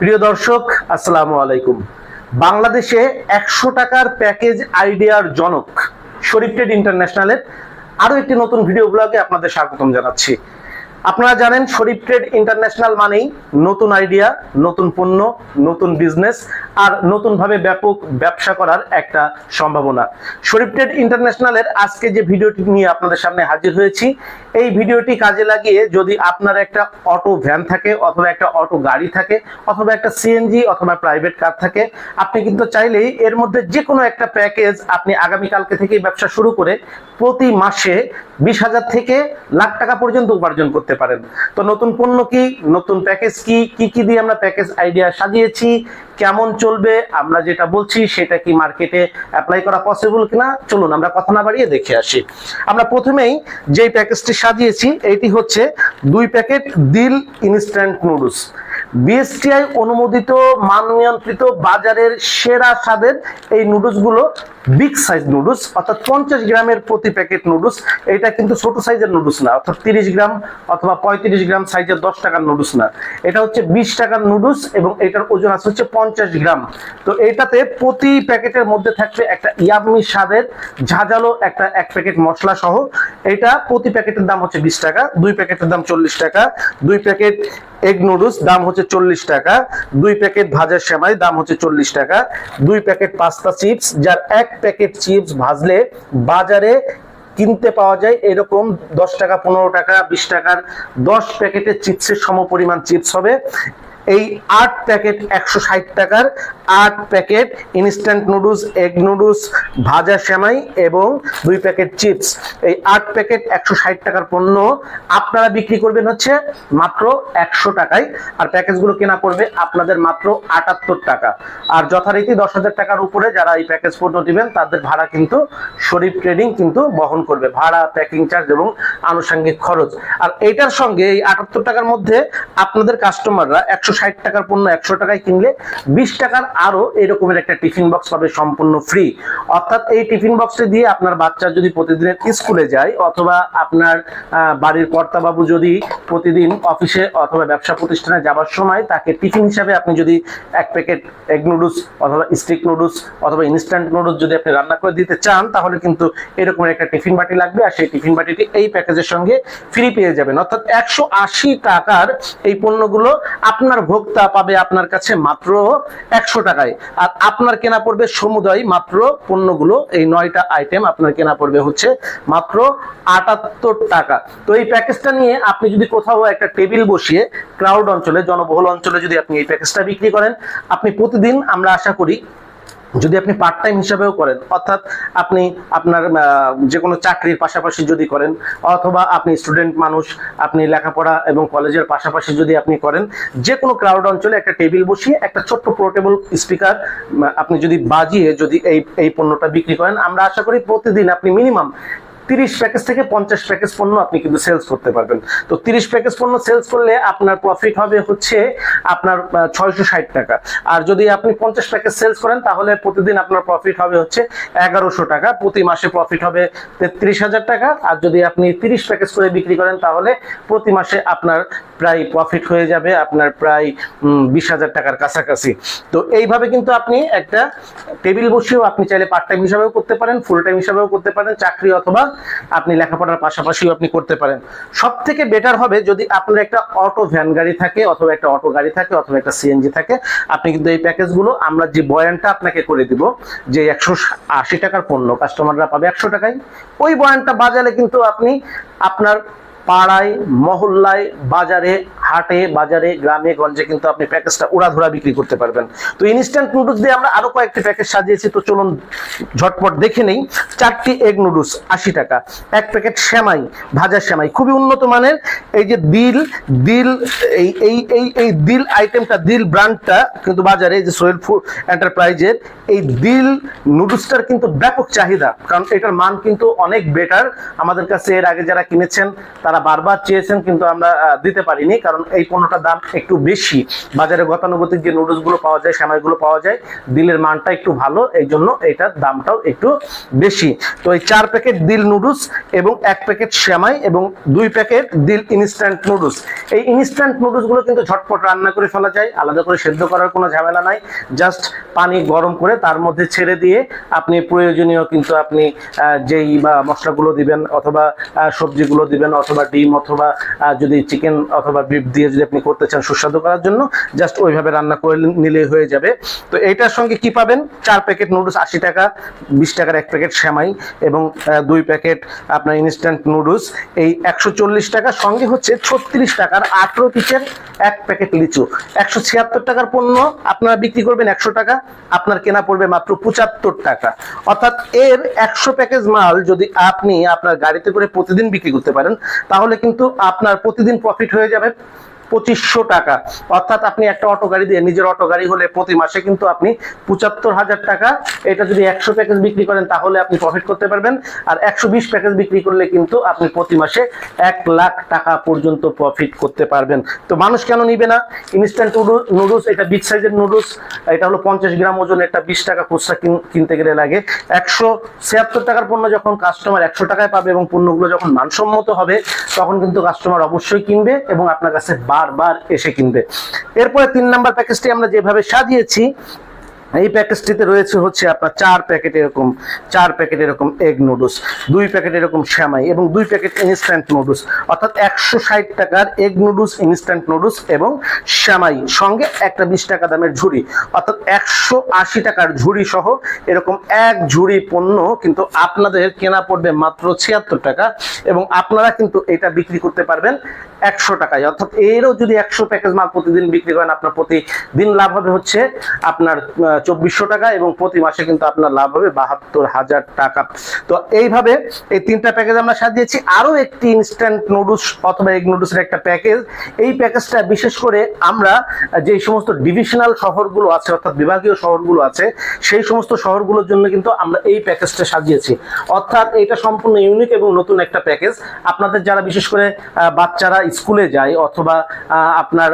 প্রিয় দর্শক, আসসালামু আলাইকুম। বাংলাদেশে একশো টাকার প্যাকেজ আইডিয়ার জনক শরীফ ট্রেড ইন্টারন্যাশনালের আরও একটি নতুন ভিডিও ব্লগে আপনাদের স্বাগতম জানাচ্ছি। আপনারা জানেন শরীফ ট্রেড ইন্টারন্যাশনাল মানেই নতুন আইডিয়া, নতুন পণ্য, নতুন বিজনেস আর নতুনভাবে ব্যাপক ব্যবসা করার একটা সম্ভাবনা। শরীফ ট্রেড ইন্টারন্যাশনালের আজকে যে ভিডিওটি নিয়ে আপনাদের সামনে হাজির হয়েছি, এই ভিডিওটি কাজে লাগিয়ে যদি আপনার একটা অটো ভ্যান থাকে অথবা একটা অটো গাড়ি থাকে অথবা একটা সিএনজি অথবা প্রাইভেট কার থাকে, আপনি কিন্তু চাইলেই এর মধ্যে যে কোনো একটা প্যাকেজ আপনি আগামীকালকে থেকেই ব্যবসা শুরু করে প্রতি মাসে বিশ হাজার থেকে লাখ টাকা পর্যন্ত উপার্জন করতে পারেন। তো নতুন পণ্য কি? নতুন প্যাকেজ কি? কি কি দিয়ে আমরা প্যাকেজ আইডিয়া সাজিয়েছি? কেমন চলবে? আমরা যেটা বলছি সেটা কি মার্কেটে অ্যাপ্লাই করা পসিবল কিনা? চলুন, আমরা কথা না বাড়িয়ে দেখে আসি। আমরা প্রথমেই যেই প্যাকেজটি সাজিয়েছি, এটি হচ্ছে দুই প্যাকেট দিল ইনস্ট্যান্ট নুডলস বিএসটিআই অনুমোদিত, মান নিয়ন্ত্রিত, বাজারের সেরা স্বাদের এই নুডলসগুলো বিগ সাইজ নুডলস অর্থাৎ পঞ্চাশ গ্রামের প্রতি প্যাকেট নুডলস এটা কিন্তু ছোট সাইজের নুডলস না, অর্থাৎ তিরিশ গ্রাম অথবা পঁয়ত্রিশ গ্রাম সাইজের দশ টাকার নুডলস না। এটা হচ্ছে বিশ টাকার নুডলস এবং এটার ওজন আছে হচ্ছে পঞ্চাশ গ্রাম। তো এটাতে প্রতি প্যাকেটের মধ্যে থাকবে একটা ইয়ামি স্বাদের ঝাঁঝালো একটা এক প্যাকেট মশলা সহ। এটা প্রতি প্যাকেটের দাম হচ্ছে বিশ টাকা, দুই প্যাকেটের দাম চল্লিশ টাকা, দুই প্যাকেট এগ নুডলস দাম হচ্ছে চল্লিশ টাকা, দুই প্যাকেট ভাজার সেমাই দাম হচ্ছে চল্লিশ টাকা, দুই প্যাকেট পাস্তা চিপস যার এক প্যাকেট চিপস ভাজলে বাজারে কিনতে পাওয়া যায় এরকম দশ টাকা, পনেরো টাকা, বিশ টাকার দশ প্যাকেটের চিপসের সম পরিমাণ চিপস হবে। এই আট প্যাকেট একশো ষাট টাকার আট packet instant noodles egg noodles ভাজা সেমাই এবং দুই প্যাকেট চিপস। এই আট প্যাকেট একশো ষাট টাকার পণ্য আপনারা বিক্রি করবেন হচ্ছে মাত্র একশো টাকায়। আর প্যাকেজগুলো কেনা পড়বে আপনাদের মাত্র আটাত্তর টাকা। আর যথারীতি দশ হাজার টাকার উপরে যারা এই প্যাকেজ পণ্য দিবেন, তাদের ভাড়া কিন্তু শরীফ ট্রেডিং কিন্তু বহন করবে। ভাড়া প্যাকিং চার্জ এবং আনুষঙ্গিক খরচ। আর এইটার সঙ্গে এই আটাত্তর টাকার মধ্যে আপনাদের কাস্টমাররা একশো ষাট টাকার পণ্য একশো টাকায় কিনলে বিশ টাকার আরও এরকমের একটা টিফিন বক্স পাবে সম্পূর্ণ ফ্রি। অর্থাৎ এই টিফিন বক্সটি দিয়ে আপনার বাচ্চা যদি প্রতিদিনের স্কুলে যায় অথবা আপনার বাড়ির কর্তাবাবু যদি প্রতিদিন অফিসে অথবা ব্যবসা প্রতিষ্ঠানে যাবার সময় তাকে টিফিন হিসাবে আপনি যদি এক প্যাকেট এগ নুডলস অথবা স্টিক নুডলস অথবা ইনস্ট্যান্ট নুডলস যদি আপনি রান্না করে দিতে চান, তাহলে কিন্তু এরকম একটা টিফিন বাটি লাগবে আর সেই টিফিন বাটিটি এই প্যাকেজের সঙ্গে ফ্রি পেয়ে যাবেন। অর্থাৎ একশো আশি টাকার এই পণ্যগুলো আপনার ভোক্তা পাবে আপনার কাছে মাত্র একশো টাকায়। আর আপনার কেনা পড়বে সমুদয় মাত্র পণ্যগুলো। এই নয়টা আইটেম আপনার কেনা পড়বে হচ্ছে মাত্র আটাত্তর টাকা। তো এই প্যাকেজটা নিয়ে আপনি যদি কোথাও একটা টেবিল বসিয়ে ক্রাউড অঞ্চলে, জনবহুল অঞ্চলে যদি আপনি এই প্যাকেজটা বিক্রি করেন, আপনি প্রতিদিন আমরা আশা করি যদি আপনি পার্ট টাইম হিসাবেও করেন, অর্থাৎ আপনি আপনার যে কোনো চাকরির পাশাপাশি যদি করেন, অথবা আপনি স্টুডেন্ট মানুষ, আপনি লেখাপড়া এবং কলেজের পাশাপাশি যদি আপনি করেন যে কোনো ক্রাউড অঞ্চলে একটা টেবিল বসিয়ে একটা ছোট্ট পোর্টেবল স্পিকার আপনি যদি বাজিয়ে যদি এই এই পণ্যটা বিক্রি করেন, আমরা আশা করি প্রতিদিন আপনি মিনিমাম তিরিশ প্যাকেজ থেকে পঞ্চাশ প্যাকেজ পণ্য আপনি কিন্তু সেলস করতে পারবেন। তো তিরিশ প্যাকেজ পণ্য সেলস করলে আপনার প্রফিট হবে হচ্ছে আপনার ছয়শো ষাট টাকা। আর যদি আপনি পঞ্চাশ প্যাকেজ সেলস করেন, তাহলে প্রতিদিন আপনার প্রফিট হবে হচ্ছে এগারোশো টাকা। প্রতি মাসে প্রফিট হবে তেত্রিশ হাজার টাকা। আর যদি আপনি তিরিশ প্যাকেজ করে বিক্রি করেন, তাহলে প্রতি মাসে আপনার প্রায় প্রফিট হয়ে যাবে আপনার প্রায় বিশ হাজার টাকার কাছাকাছি। তো এইভাবে কিন্তু আপনি একটা টেবিল বসেও আপনি চাইলে পার্ট টাইম হিসাবেও করতে পারেন ফুল টাইম হিসাবেও করতে পারেন, চাকরি অথবা আপনি লেখাপড়ার পাশাপাশিও আপনি করতে পারেন। সব থেকে বেটার হবে যদি আপনার একটা অটো ভ্যান গাড়ি থাকে অথবা একটা অটো গাড়ি থাকে অথবা একটা সিএনজি থাকে, আপনি কিন্তু এই প্যাকেজগুলো আমরা যে বয়ানটা আপনাকে করে দিব, যে একশো আশি টাকার পণ্য কাস্টমাররা পাবে একশো টাকায়। ওই বয়ানটা বাজালে কিন্তু আপনি আপনার পাড়ায়, মহল্লায়, বাজারে, হাটে, বাজারে, গ্রামে, গঞ্জে কিন্তু আপনি প্যাকেজটা উড়াধুরা বিক্রি করতে পারবেন। তো ইনস্ট্যান্ট নুডলস দিয়ে আমরা আরও কয়েকটি প্যাকেজ সাজিয়েছি। তো চলুন ঝটপট দেখে নেই। চারটি এগ নুডলস আশি টাকা। এক প্যাকেট শ্যামাই ভাজা শ্যামাই খুবই উন্নত মানের। এই যে দিল দিল, এই এই এই এই দিল আইটেমটা দিল ব্র্যান্ডটা কিন্তু বাজারে যে সোহেল ফুড এন্টারপ্রাইজের এই দিল নুডলসটার কিন্তু ব্যাপক চাহিদা। কারণ এটার মান কিন্তু অনেক বেটার আমাদের কাছে এর আগে যারা কিনেছেন, তারা তারা বারবার চেয়েছেন, কিন্তু আমরা দিতে পারিনি, কারণ এই পণ্যটার দাম একটু বেশি। বাজারে গতানুগতিক যে নুডলসগুলো পাওয়া যায়, সেমাইগুলো পাওয়া যায়, দিলের মানটা একটু ভালো, এই জন্য এটার দামটাও একটু বেশি। তো এই চার প্যাকেট দিল নুডলস এবং এক প্যাকেট শ্যামাই এবং দুই প্যাকেট দিল ইনস্ট্যান্ট নুডলস এই ইনস্ট্যান্ট নুডলসগুলো কিন্তু ঝটপট রান্না করে ফেলা যায়, আলাদা করে সেদ্ধ করার কোনো ঝামেলা নাই। জাস্ট পানি গরম করে তার মধ্যে ছেড়ে দিয়ে আপনি প্রয়োজনীয় কিন্তু আপনি যেই মশলাগুলো দিবেন অথবা সবজিগুলো দিবেন অথবা ডিম অথবা যদি চিকেন অথবা বিফ দিয়ে যদি আপনি করতে চান সুস্বাদু করার জন্য জাস্ট ওইভাবে রান্না করে নিলে হয়ে যাবে। তো এইটার সঙ্গে কি পাবেন? চার প্যাকেট নুডলস আশি টাকা, বিশ টাকার এক প্যাকেট শ্যামাই এবং দুই প্যাকেট আপনার ইনস্ট্যান্ট নুডলস এই একশো চল্লিশ টাকা সঙ্গে হচ্ছে ছত্রিশ টাকার আঠেরো পিসের এক প্যাকেট লিচু। একশো ছিয়াত্তর টাকার পণ্য আপনারা বিক্রি করবেন একশো টাকা, আপনার কেনা পড়বে মাত্র পঁচাত্তর টাকা। অর্থাৎ এর একশো প্যাকেজ মাল যদি আপনি আপনার গাড়িতে করে প্রতিদিন বিক্রি করতে পারেন, তাহলে কিন্তু আপনার প্রতিদিন প্রফিট হয়ে যাবে। পঁচিশশো টাকা। অর্থাৎ আপনি একটা অটো গাড়ি দিয়ে, নিজের অটো গাড়ি হলে প্রতি মাসে কিন্তু আপনি পঁচাত্তর হাজার টাকা, এটা যদি একশো প্যাকেজ বিক্রি করেন তাহলে আপনি প্রফিট করতে পারবেন। আর একশো বিশ প্যাকেজ বিক্রি করলে কিন্তু আপনি প্রতি মাসে এক লাখ টাকা পর্যন্ত প্রফিট করতে পারবেন। তো মানুষ কেন নিবে না? ইনস্ট্যান্ট নুডলস, এটা বিগ সাইজের নুডলস, এটা হলো পঞ্চাশ গ্রাম ওজন, একটা বিশ টাকা খুচরা কিনতে গেলে লাগে। একশো ছিয়াত্তর টাকার পণ্য যখন কাস্টমার একশো টাকায় পাবে এবং পণ্যগুলো যখন মানসম্মত হবে, তখন কিন্তু কাস্টমার অবশ্যই কিনবে এবং আপনার কাছে বারবার এসে কিনবে। এরপরে তিন নাম্বার প্যাকেজটি আমরা যেভাবে সাজিয়েছি এই প্যাকেজটিতে রয়েছে হচ্ছে আপনার চার প্যাকেট এরকম, চার প্যাকেট এরকম এগ নুডলস দুই প্যাকেট এরকম শ্যামাই এবং দুই প্যাকেট ইনস্ট্যান্ট নুডলস অর্থাৎ একশো ষাট টাকার এগ নুডলস ইনস্ট্যান্ট নুডলস এবং শ্যামাই সঙ্গে একটা বিশ টাকা দামের ঝুড়ি, অর্থাৎ একশো আশি টাকার ঝুড়ি সহ এরকম এক ঝুড়ি পণ্য কিন্তু আপনাদের কেনা পড়বে মাত্র ছিয়াত্তর টাকা এবং আপনারা কিন্তু এটা বিক্রি করতে পারবেন একশো টাকায়। অর্থাৎ এরও যদি একশো প্যাকেজ মাল প্রতিদিন বিক্রি করেন, আপনার প্রতিদিন লাভ হবে হচ্ছে আপনার চব্বিশশো টাকা এবং প্রতি মাসে কিন্তু আপনার লাভ হবে বাহাত্তর হাজার টাকা। তো এইভাবে এই তিনটা প্যাকেজ আমরা সাজিয়েছি আরও একটি ইনস্ট্যান্ট নুডলস অথবা এগ নুডলসের একটা প্যাকেজ এই প্যাকেজটা বিশেষ করে আমরা যে সমস্ত ডিভিশনাল শহরগুলো আছে, অর্থাৎ বিভাগীয় শহরগুলো আছে, সেই সমস্ত শহরগুলোর জন্য কিন্তু আমরা এই প্যাকেজটা সাজিয়েছি। অর্থাৎ এটা সম্পূর্ণ ইউনিক এবং নতুন একটা প্যাকেজ আপনাদের যারা বিশেষ করে বাচ্চারা স্কুলে যায় অথবা আপনার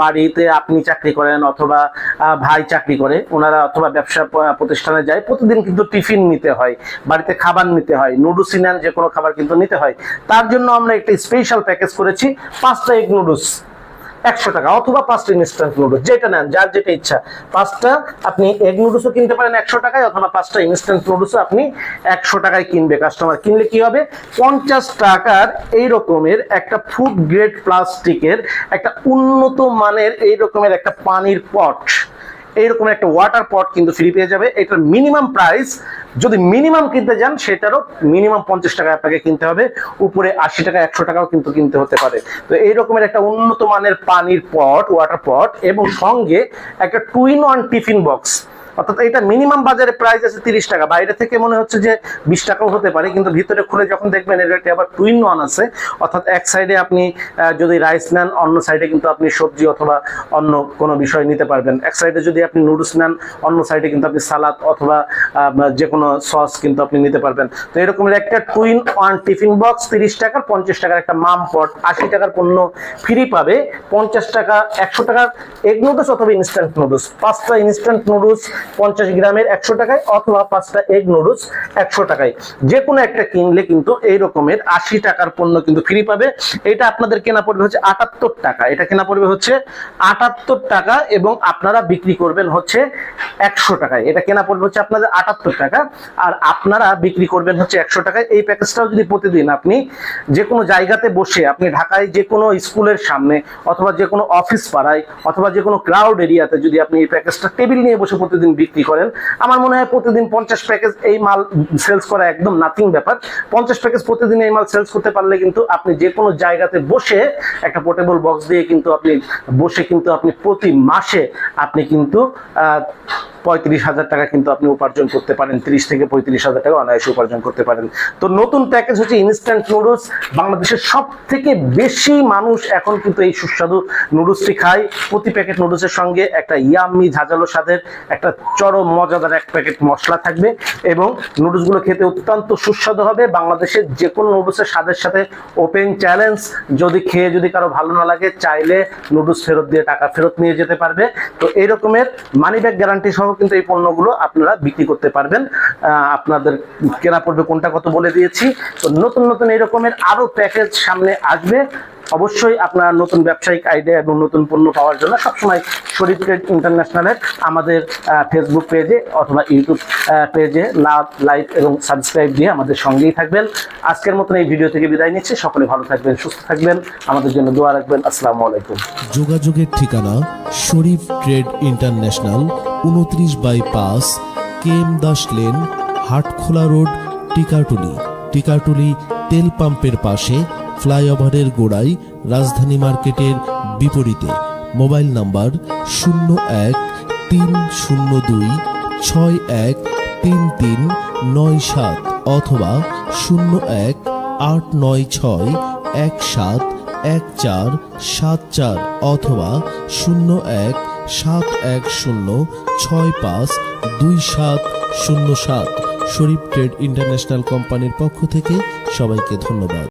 বাড়িতে আপনি চাকরি করেন অথবা ভাই চাকরি করে ওনারা অথবা ব্যবসা প্রতিষ্ঠানে যায় প্রতিদিন কিন্তু টিফিন নিতে হয়, বাড়িতে খাবার নিতে হয়, নুডলস নেন যে কোনো খাবার কিন্তু নিতে হয়। তার জন্য আমরা একটা স্পেশাল প্যাকেজ করেছি, পাঁচটা এগ নুডলস একশো টাকা, অথবা পাঁচটা ইনস্ট্যান্ট নুডলস যেটা নেন, যার যেটা ইচ্ছা। পাঁচটা আপনি এগ নুডলসও কিনতে পারেন একশো টাকায়, অথবা পাঁচটা ইনস্ট্যান্ট নুডলসও আপনি একশো টাকায় কিনবে। কাস্টমার কিনলে কি হবে? পঞ্চাশ টাকার এই রকমের একটা ফুড গ্রেড প্লাস্টিকের একটা উন্নত মানের এই রকমের একটা পানির পট এইরকম একটা ওয়াটার পট কিন্তু ফ্রি পেয়ে যাবে। এটার মিনিমাম প্রাইস যদি মিনিমাম কিনতে যান, সেটারও মিনিমাম পঞ্চাশ টাকা আপনাকে কিনতে হবে। উপরে আশি টাকা, একশো টাকাও কিন্তু কিনতে হতে পারে। তো এই রকমের একটা উন্নত মানের পানির পট ওয়াটার পট এবং সঙ্গে একটা টুইন ওয়ান টিফিন বক্স অর্থাৎ এটা মিনিমাম বাজারে প্রাইস আছে তিরিশ টাকা। বাইরে থেকে মনে হচ্ছে যে বিশ টাকাও হতে পারে, কিন্তু ভিতরে খুলে যখন দেখবেন এর একটা আবার টুইন ওয়ান আছে, অর্থাৎ এক সাইডে আপনি যদি রাইস নেন, অন্য সাইডে কিন্তু আপনি সবজি অথবা অন্য কোনো বিষয় নিতে পারবেন। এক সাইডে যদি আপনি নুডলস নেন, অন্য সাইডে কিন্তু আপনি সালাদ অথবা যে কোনো সস কিন্তু আপনি নিতে পারবেন। তো এরকমের একটা টুইন ওয়ান টিফিন বক্স তিরিশ টাকার, পঞ্চাশ টাকার একটা মাম পট আশি টাকার পণ্য ফ্রি পাবে। পঞ্চাশ টাকা, একশো টাকার এগ নুডলস অথবা ইনস্ট্যান্ট নুডলস পাঁচটা ইনস্ট্যান্ট নুডলস পঞ্চাশ গ্রামের একশো টাকায় অথবা পাঁচটা এগ নুডলস একশো টাকায়। যে কোনো একটা কিনলে কিন্তু এই রকমের আশি টাকার পণ্য কিন্তু ফ্রি পাবে। এটা আপনাদের কেনা পড়বে হচ্ছে আটাত্তর টাকা। এটা কেনা পড়বে হচ্ছে আটাত্তর টাকা এবং আপনারা বিক্রি করবেন হচ্ছে একশো টাকায়। এটা কেনা পড়বে হচ্ছে আপনাদের আটাত্তর টাকা আর আপনারা বিক্রি করবেন হচ্ছে একশো টাকায়। এই প্যাকেজটাও যদি প্রতিদিন আপনি যে কোনো জায়গাতে বসে আপনি ঢাকায় যে কোনো স্কুলের সামনে অথবা যে কোনো অফিস পাড়ায় অথবা যে কোনো ক্রাউড এরিয়াতে যদি আপনি এই প্যাকেজটা টেবিল নিয়ে বসে প্রতিদিন বিক্রি করেন। আমার মনে হয় প্রতিদিন পঞ্চাশ প্যাকেজ এই মাল সেলস করা একদম নাথিং ব্যাপার। পঞ্চাশ প্যাকেজ প্রতিদিন এই মাল সেলস করতে পারলে কিন্তু আপনি যে কোনো জায়গাতে বসে একটা পোর্টেবল বক্স দিয়ে কিন্তু আপনি বসে কিন্তু আপনি প্রতি মাসে আপনি কিন্তু পঁয়ত্রিশ হাজার টাকা কিন্তু আপনি উপার্জন করতে পারেন, তিরিশ থেকে পঁয়ত্রিশ হাজার টাকা অনায়াসে উপার্জন করতে পারেন। তো নতুন প্যাকেজ হচ্ছে ইনস্ট্যান্ট নুডলস বাংলাদেশের সব থেকে বেশি মানুষ এখন কিন্তু এই সুস্বাদু নুডলসটি খায়। প্রতি প্যাকেট নুডলসের সঙ্গে একটা ইয়াম্মি ঝাঁঝালো স্বাদের, একটা চরম মজাদার এক প্যাকেট মশলা থাকবে এবং নুডলসগুলো খেতে অত্যন্ত সুস্বাদু হবে। বাংলাদেশের যে কোনো নুডলসের স্বাদের সাথে ওপেন চ্যালেঞ্জ যদি খেয়ে যদি কারও ভালো না লাগে, চাইলে নুডলস ফেরত দিয়ে টাকা ফেরত নিয়ে যেতে পারবে। তো এই রকমের মানি ব্যাগ গ্যারান্টি সহ কিন্তু এই পণ্যগুলো আপনারা বিক্রি করতে পারবেন। আপনাদের কেনা পড়বে কোনটা কত বলে দিয়েছি। তো নতুন নতুন এই রকমের আরও প্যাকেজ সামনে আসবে। অবশ্যই আপনার নতুন ব্যবসায়িক আইডিয়া এবং নতুন পণ্য পাওয়ার জন্য সবসময় শরীফ ট্রেড ইন্টারন্যাশনালের আমাদের ফেসবুক পেজে অথবা ইউটিউব পেজে লাভ লাইক এবং সাবস্ক্রাইব দিয়ে আমাদের সঙ্গেই থাকবেন। আজকের মতন এই ভিডিও থেকে বিদায় নিচ্ছি। সকলে ভালো থাকবেন, সুস্থ থাকবেন। আমাদের জন্য দোয়া রাখবেন। আসসালামু আলাইকুম। যোগাযোগের ঠিকানা শরীফ ট্রেড ইন্টারন্যাশনাল উনত্রিশ বাই পাঁচ K M Das lane, Hatkhola road, Tikatuli. Tikatuli তেল পাম্পের পাশে, ফ্লাইওভারের গোড়ায়, রাজধানী মার্কেটের বিপরীতে। মোবাইল নাম্বার শূন্য এক তিন শূন্য দুই ছয় এক তিন তিন নয় সাত অথবা শূন্য এক আট নয় ছয় এক সাত এক চার সাত চার অথবা শূন্য এক সাত এক শূন্য ছয় পাঁচ দুই সাত শূন্য সাত শরীফ ট্রেড ইন্টারন্যাশনাল কোম্পানির পক্ষ থেকে সবাইকে ধন্যবাদ।